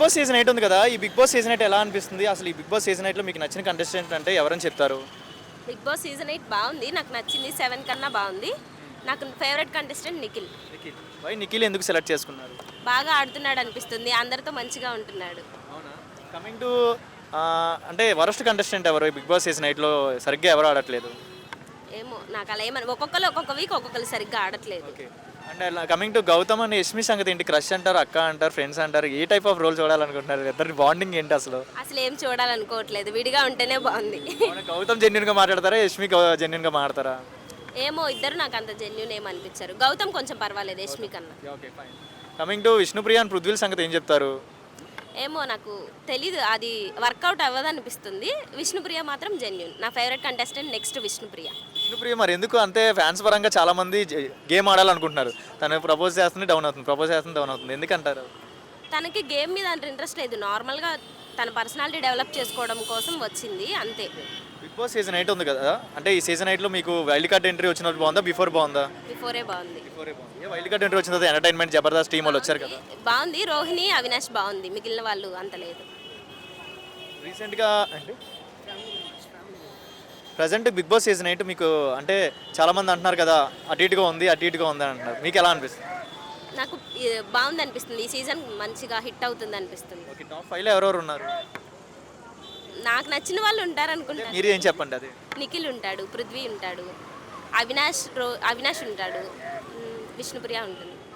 Boss season eight ఉంది కదా ఈ బిగ్ బాస్ సీజన్ ఎయిట్ ఎలా అనిపిస్తుంది? అసలు ఈ బిగ్ బాస్ సీజన్ ఎయిట్లో మీకు నచ్చిన కంటెస్టెంట్ అంటే ఎవరని చెప్తారు? బిగ్ బాస్ సీజన్ ఎయిట్ బాగుంది. నాకు నచ్చింది సెవెన్ కన్నా బాగుంది. నాకు favourite contestant Nikhil. Why Nikhil ఎందుకు సెలెక్ట్ చేసుకున్నారు? బాగా ఆడుతున్నాడు అనిపిస్తుంది. అందరితో మంచిగా ఉంటున్నాడు. అవునా? కమింగ్ టు అంటే వరస్ట్ కంటెస్టెంట్ ఎవరు బిగ్ బాస్ సీజన్ ఎయిట్లో సరిగ్గా ఎవరు ఆడట్లేదు? ఏమో నాకు అలా ఏమని ఒక్కొక్కరు ఒక్కొక్క వీక్ ఒక్కొక్కరు సరిగ్గా ఆడట్లేదు. And coming to Gautam and Yashmi సంగతి ఏంటి? క్రష్ అంటారు అక్క అంటారు ఫ్రెండ్స్ అంటారు ఏ టైప్ ఆఫ్ రోల్ చూడాలనుకుంటున్నారు ఇద్దరి బాండింగ్ ఏంటి అసలు? అసలు ఏం చూడాలనుకోవట్లేదు విడిగా ఉంటేనే బాగుంది. అవునా, గౌతమ్ జెన్యున్గా మాట్లాడతారా? యష్మి జెన్యున్గా మాట్లాడతారా? ఏమో ఇద్దరు నాకు అంత జెన్యున్ ఏం అనిపించారు. గౌతమ్ కొంచెం పర్వాలేదు యష్మి కన్నా. Okay fine coming to Vishnupriya and పృథ్వీల్ సంగతి ఏం చెప్తారు? ఏమో నాకు తెలీదు. అది వర్కౌట్ అవ్వదు అనిపిస్తుంది విష్ణుప్రియ మాత్రం జెన్యున్ నా favourite contestant next Vishnupriya. Vishnupriya మరి ఎందుకు అంతే ఫ్యాన్స్ పరంగా చాలా మంది గేమ్ ఆడాలనుకుంటున్నారు? తను ప్రపోజ్ చేస్తుంది డౌన్ అవుతుంది. ప్రపోజ్ చేస్తుంది డౌన్ అవుతుంది. ఎందుకంటారు? తనకి గేమ్ మీద అంత ఇంట్రెస్ట్ లేదు. నార్మల్గా తన పర్సనాలిటీ డెవలప్ చేసుకోవడం కోసం వచ్చింది అంతే. బిగ్ బాస్ సీజన్ ఎయిట్ ఉంది కదా? అంటే ఈ సీజన్ ఎయిట్లో మీకు వైల్డ్ కార్డ్ ఎంట్రీ వచ్చినప్పుడు బాగుందా? బిఫోర్ బాగుందా? బిఫోరే బాగుంది. బిఫోరే బాగుంది? వైల్డ్ కార్డ్ ఎంట్రీ వచ్చిన తర్వాత ఎంటర్టైన్మెంట్ జబర్దస్త్ టీం వాళ్ళు వచ్చారు కదా? బాగుంది. రోహిణి అవినాష్ బాగుంది. మిగిలిన వాళ్ళు అంత లేదు. రీసెంట్గా అంటే present Bigg Boss season eight మీకు అంటే చాలా మంది అంటున్నారు కదా అటు ఇటుగా ఉంది అటు ఇటుగా ఉంది అని అంటున్నారు. మీకు ఎలా అనిపిస్తుంది? నాకు బాగుంది అనిపిస్తుంది. ఈ సీజన్ మంచిగా హిట్ అవుతుంది అనిపిస్తుంది. ఓకే టాప్ ఫైవ్లో ఎవరెవరు ఉన్నారు? నాకు నచ్చిన వాళ్ళు ఉంటారు అనుకుంటాను మీరు ఏం చెప్పండి అది. నిఖిల్ ఉంటాడు పృథ్వీ ఉంటాడు అవినాష్ రో అవినాష్ ఉంటాడు విష్ణుప్రియ ఉంటుంది.